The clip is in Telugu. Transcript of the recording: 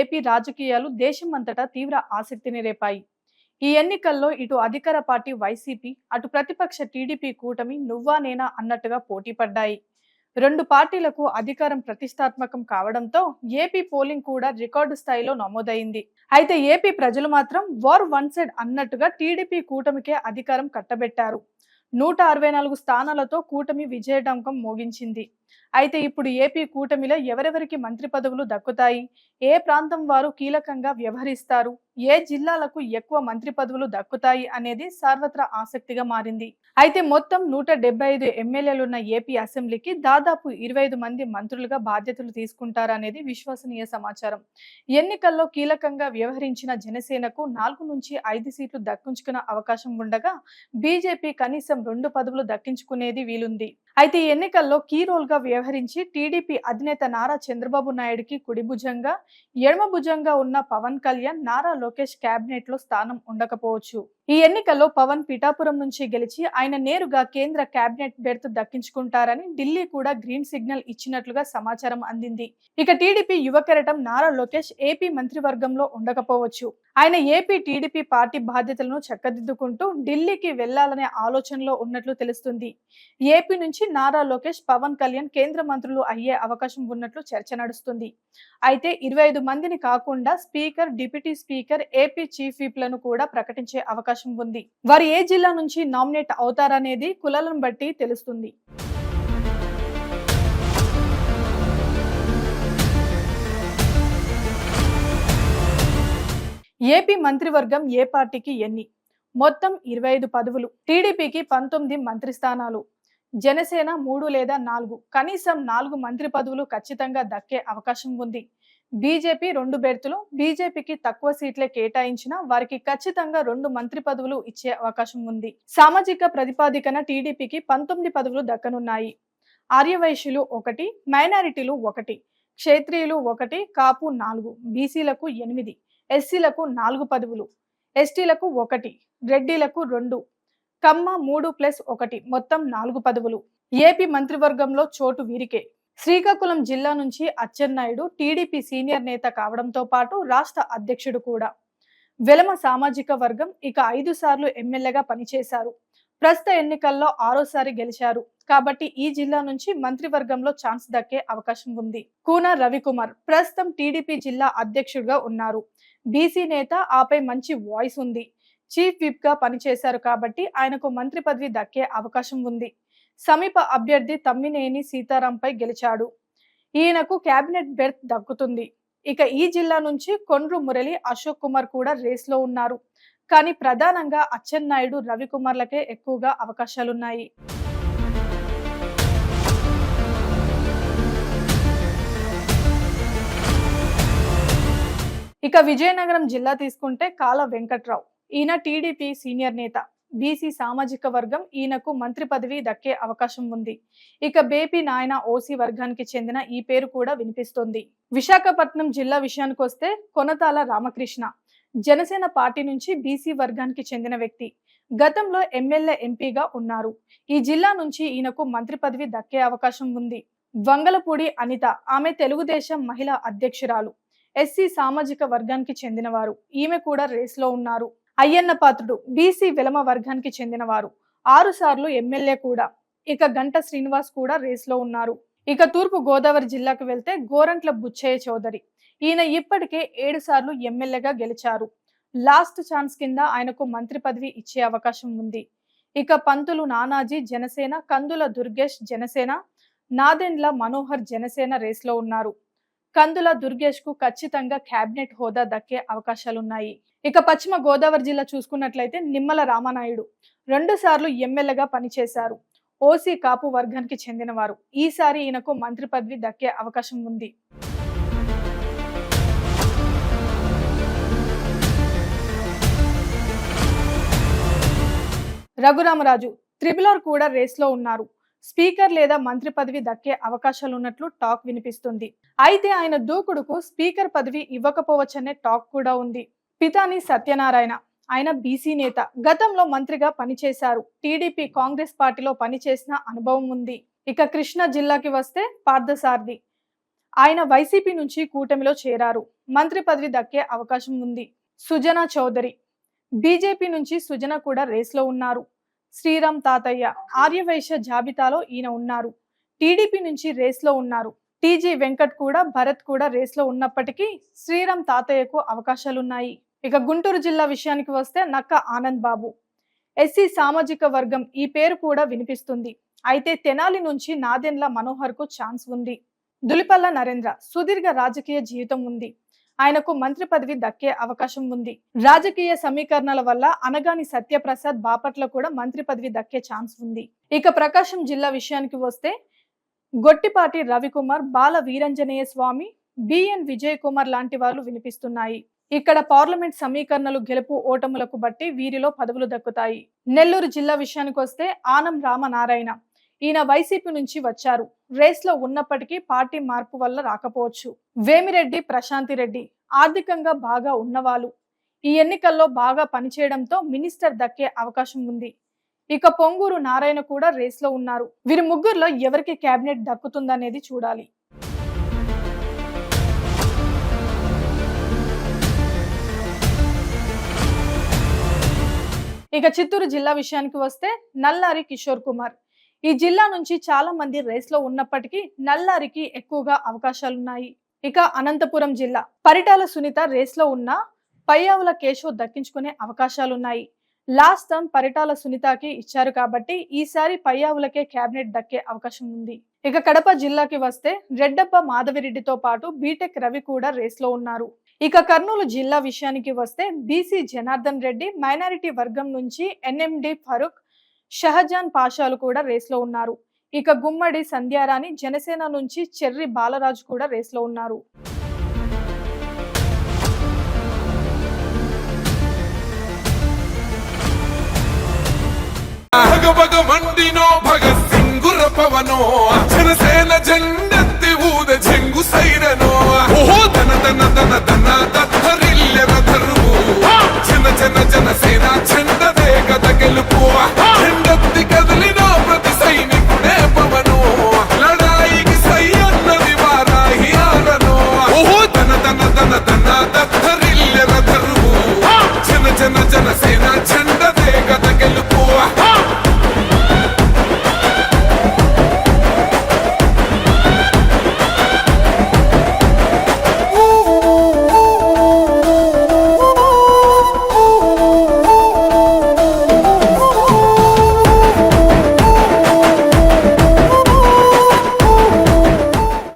ఏపీ రాజకీయాలు దేశం అంతటా తీవ్ర ఆసక్తిని రేపాయి. ఈ ఎన్నికల్లో ఇటు అధికార పార్టీ వైసీపీ అటు ప్రతిపక్ష టీడీపీ కూటమి నువ్వా నేనా అన్నట్టుగా పోటీ పడ్డాయి. రెండు పార్టీలకు అధికారం ప్రతిష్టాత్మకం కావడంతో ఏపీ పోలింగ్ కూడా రికార్డు స్థాయిలో నమోదైంది. అయితే ఏపీ ప్రజలు మాత్రం వార్ వన్ సైడ్ అన్నట్టుగా టీడీపీ కూటమికే అధికారం కట్టబెట్టారు. నూట అరవై నాలుగు స్థానాలతో కూటమి విజయడంకం మోగించింది. అయితే ఇప్పుడు ఏపీ కూటమిలో ఎవరెవరికి మంత్రి పదవులు దక్కుతాయి? ఏ ప్రాంతం వారు కీలకంగా వ్యవహరిస్తారు? ఏ జిల్లాలకు ఎక్కువ మంత్రి పదవులు దక్కుతాయి అనేది సర్వత్రా ఆసక్తిగా మారింది. అయితే మొత్తం నూట డెబ్బై ఐదు ఎమ్మెల్యేలున్న ఏపీ అసెంబ్లీకి దాదాపు ఇరవై ఐదు మంది మంత్రులుగా బాధ్యతలు తీసుకుంటారనేది విశ్వసనీయ సమాచారం. ఎన్నికల్లో కీలకంగా వ్యవహరించిన జనసేనకు నాలుగు నుంచి ఐదు సీట్లు దక్కించుకునే అవకాశం ఉండగా బీజేపీ కనీసం రెండు పదవులు దక్కించుకునేది వీలుంది. అయితే ఈ ఎన్నికల్లో కీ రోల్గా వ్యవహరించి టీడీపీ అధినేత నారా చంద్రబాబు నాయుడుకి కుడి భుజంగా ఎడమ భుజంగా ఉన్న పవన్ కళ్యాణ్ నారా లోకేష్ క్యాబినెట్లో లో స్థానం ఉండకపోవచ్చు. ఈ ఎన్నికల్లో పవన్ పిఠాపురం నుంచి గెలిచి ఆయన నేరుగా కేంద్ర కేబినెట్ బెర్త్ దక్కించుకుంటారని ఢిల్లీ కూడా గ్రీన్ సిగ్నల్ ఇచ్చినట్లుగా సమాచారం అందింది. ఇక టీడీపీ యువకెరటం నారా లోకేష్ ఏపీ మంత్రివర్గంలో ఉండకపోవచ్చు. ఆయన ఏపీ టీడీపీ పార్టీ బాధ్యతలను చక్కదిద్దుకుంటూ ఢిల్లీకి వెళ్ళాలనే ఆలోచనలో ఉన్నట్లు తెలుస్తుంది. ఏపీ నుంచి నారా లోకేష్ పవన్ కళ్యాణ్ కేంద్ర మంత్రులు అయ్యే అవకాశం ఉన్నట్లు చర్చ నడుస్తుంది. అయితే ఇరవై ఐదు మందిని కాకుండా speaker deputy speaker AP chief విప్లను కూడా ప్రకటించే అవకాశం ఉంది. వారు ఏ జిల్లా నుంచి నామినేట్ అవుతారనేది కులాలను బట్టి తెలుస్తుంది. ఏపీ మంత్రివర్గం ఏ పార్టీకి ఎన్ని? మొత్తం ఇరవై ఐదు పదవులు. టీడీపీకి పంతొమ్మిది మంత్రి స్థానాలు. జనసేన మూడు లేదా నాలుగు. కనీసం నాలుగు మంత్రి పదవులు ఖచ్చితంగా దక్కే అవకాశం ఉంది. బీజేపీ రెండు బెర్తులు. బీజేపీకి తక్కువ సీట్లే కేటాయించినా వారికి ఖచ్చితంగా రెండు మంత్రి పదవులు ఇచ్చే అవకాశం ఉంది. సామాజిక ప్రతిపాదికన టీడీపీకి పంతొమ్మిది పదవులు దక్కనున్నాయి. ఆర్యవైశ్యులు ఒకటి మైనారిటీలు ఒకటి క్షేత్రీయులు ఒకటి కాపు నాలుగు బీసీలకు ఎనిమిది. ఎస్సీలకు నాలుగు పదవులు ఎస్టీలకు ఒకటి రెడ్డిలకు రెండు కమ్మ మూడు ప్లస్ ఒకటి మొత్తం నాలుగు పదవులు. ఏపీ మంత్రివర్గంలో చోటు వీరికే. శ్రీకాకుళం జిల్లా నుంచి అచ్చెన్నాయుడు టీడీపీ సీనియర్ నేత కావడంతో పాటు రాష్ట్ర అధ్యక్షుడు కూడా. వెలమ సామాజిక వర్గం ఇక ఐదు సార్లు ఎమ్మెల్యేగా పనిచేశారు. ప్రస్తుత ఎన్నికల్లో ఆరోసారి గెలిచారు. కాబట్టి ఈ జిల్లా నుంచి మంత్రివర్గంలో ఛాన్స్ దక్కే అవకాశం ఉంది. కూన రవికుమార్ ప్రస్తుతం టీడీపీ జిల్లా అధ్యక్షుడిగా ఉన్నారు. బీసీ నేత ఆపై మంచి వాయిస్ ఉంది. చీఫ్ విప్గా పనిచేశారు కాబట్టి ఆయనకు మంత్రి పదవి దక్కే అవకాశం ఉంది. సమీప అభ్యర్థి తమ్మినేని సీతారాంపై గెలిచాడు. ఈయనకు కేబినెట్ బెర్త్ దక్కుతుంది. ఇక ఈ జిల్లా నుంచి కొండ్రు మురళి అశోక్ కుమార్ కూడా రేస్లో ఉన్నారు. కానీ ప్రధానంగా అచ్చెన్నాయుడు రవికుమార్లకే ఎక్కువగా అవకాశాలున్నాయి. ఇక విజయనగరం జిల్లా తీసుకుంటే కాల వెంకట్రావు. ఈయన టీడీపీ సీనియర్ నేత. బీసీ సామాజిక వర్గం ఈయనకు మంత్రి పదవి దక్కే అవకాశం ఉంది. ఇక బేపీ నాయన ఓసీ వర్గానికి చెందిన ఈ పేరు కూడా వినిపిస్తోంది. విశాఖపట్నం జిల్లా విషయానికి వస్తే కొనతాల రామకృష్ణ. జనసేన పార్టీ నుంచి బీసీ వర్గానికి చెందిన వ్యక్తి. గతంలో ఎమ్మెల్యే ఎంపీగా ఉన్నారు. ఈ జిల్లా నుంచి ఈయనకు మంత్రి పదవి దక్కే అవకాశం ఉంది. వంగలపూడి అనిత ఆమె తెలుగుదేశం మహిళా అధ్యక్షురాలు. ఎస్సీ సామాజిక వర్గానికి చెందినవారు. ఈమె కూడా రేస్లో ఉన్నారు. అయ్యన్న పాత్రుడు బీసీ విలమ వర్గానికి చెందినవారు. ఆరు సార్లు ఎమ్మెల్యే కూడా. ఇక గంట శ్రీనివాస్ కూడా రేస్లో ఉన్నారు. ఇక తూర్పు గోదావరి జిల్లాకు వెళ్తే గోరంట్ల బుచ్చయ్య చౌదరి. ఈయన ఇప్పటికే ఏడు సార్లు ఎమ్మెల్యేగా గెలిచారు. లాస్ట్ ఛాన్స్ కింద ఆయనకు మంత్రి పదవి ఇచ్చే అవకాశం ఉంది. ఇక పంతులు నానాజీ జనసేన కందుల దుర్గేష్ జనసేన నాదెండ్ల మనోహర్ జనసేన రేస్లో ఉన్నారు. కందుల దుర్గేష్కు ఖచ్చితంగా కేబినెట్ హోదా దక్కే అవకాశాలున్నాయి. ఇక పశ్చిమ గోదావరి జిల్లా చూసుకున్నట్లయితే నిమ్మల రామానాయుడు రెండు సార్లు ఎమ్మెల్యేగా పనిచేశారు. ఓసీ కాపు వర్గానికి చెందినవారు. ఈసారి ఈయనకు మంత్రి పదవి దక్కే అవకాశం ఉంది. రఘురామరాజు త్రిపులార్ కూడా రేస్లో ఉన్నారు. స్పీకర్ లేదా మంత్రి పదవి దక్కే అవకాశాలున్నట్లు టాక్ వినిపిస్తుంది. అయితే ఆయన దూకుడుకు స్పీకర్ పదవి ఇవ్వకపోవచ్చనే టాక్ కూడా ఉంది. పితాని సత్యనారాయణ ఆయన బీసీ నేత గతంలో మంత్రిగా పనిచేశారు. టీడీపీ కాంగ్రెస్ పార్టీలో పనిచేసిన అనుభవం ఉంది. ఇక కృష్ణా జిల్లాకి వస్తే పార్థసారథి. ఆయన వైసీపీ నుంచి కూటమిలో చేరారు. మంత్రి పదవి దక్కే అవకాశం ఉంది. సుజనా చౌదరి బీజేపీ నుంచి సుజన కూడా రేస్లో ఉన్నారు. శ్రీరామ్ తాతయ్య ఆర్యవైశ్య జాబితాలో ఈయన ఉన్నారు. టీడీపీ నుంచి రేస్లో ఉన్నారు. టీజీ వెంకట్ కూడా భరత్ కూడా రేస్లో ఉన్నప్పటికీ శ్రీరామ్ తాతయ్యకు అవకాశాలున్నాయి. ఇక గుంటూరు జిల్లా విషయానికి వస్తే నక్క ఆనంద్ బాబు. ఎస్సీ సామాజిక వర్గం ఈ పేరు కూడా వినిపిస్తుంది. అయితే తెనాలి నుంచి నాదెండ్ల మనోహర్కు ఛాన్స్ ఉంది. దులిపల్ల నరేంద్ర సుదీర్ఘ రాజకీయ జీవితం ఉంది. ఆయనకు మంత్రి పదవి దక్కే అవకాశం ఉంది. రాజకీయ సమీకరణల వల్ల అనగాని సత్యప్రసాద్ బాపట్ల కూడా మంత్రి పదవి దక్కే ఛాన్స్ ఉంది. ఇక ప్రకాశం జిల్లా విషయానికి వస్తే గొట్టిపాటి రవికుమార్ బాల వీరంజనేయ స్వామి బిఎన్ విజయ్ కుమార్ లాంటి వాళ్ళు వినిపిస్తున్నాయి. ఇక్కడ పార్లమెంట్ సమీకరణలు గెలుపు ఓటములకు బట్టి వీరిలో పదవులు దక్కుతాయి. నెల్లూరు జిల్లా విషయానికి వస్తే ఆనం రామనారాయణ ఈయన వైసీపీ నుంచి వచ్చారు. రేస్లో ఉన్నప్పటికీ పార్టీ మార్పు వల్ల రాకపోవచ్చు. వేమిరెడ్డి ప్రశాంతి రెడ్డి ఆర్థికంగా బాగా ఉన్నవాళ్ళు. ఈ ఎన్నికల్లో బాగా పనిచేయడంతో మినిస్టర్ దక్కే అవకాశం ఉంది. ఇక పొంగూరు నారాయణ కూడా రేస్లో ఉన్నారు. వీరి ముగ్గురులో ఎవరికి కేబినెట్ దక్కుతుందనేది చూడాలి. ఇక చిత్తూరు జిల్లా విషయానికి వస్తే నల్లారి కిషోర్ కుమార్. ఈ జిల్లా నుంచి చాలా మంది రేస్లో ఉన్నప్పటికీ నల్లారికి ఎక్కువగా అవకాశాలున్నాయి. ఇక అనంతపురం జిల్లా పరిటాల సునీత రేస్లో ఉన్న పయ్యావుల కేశవ్ దక్కించుకునే అవకాశాలున్నాయి. లాస్ట్ టర్మ్ పరిటాల సునీతకి ఇచ్చారు కాబట్టి ఈసారి పయ్యావులకే కేబినెట్ దక్కే అవకాశం ఉంది. ఇక కడప జిల్లాకి వస్తే రెడ్డప్ప మాధవిరెడ్డితో పాటు బీటెక్ రవి కూడా రేస్లో ఉన్నారు. ఇక కర్నూలు జిల్లా విషయానికి వస్తే బీసీ జనార్దన్ రెడ్డి మైనారిటీ వర్గం నుంచి ఎన్ఎండి ఫరూక్ షహజాన్ పాషాలు కూడా రేస్లో ఉన్నారు. ఇక గుమ్మడి సంధ్యారాణి జనసేన నుంచి చెర్రి బాలరాజు కూడా రేస్లో ఉన్నారు. భగ మండినో భగ సింగుర పవనో జనసేన జెండా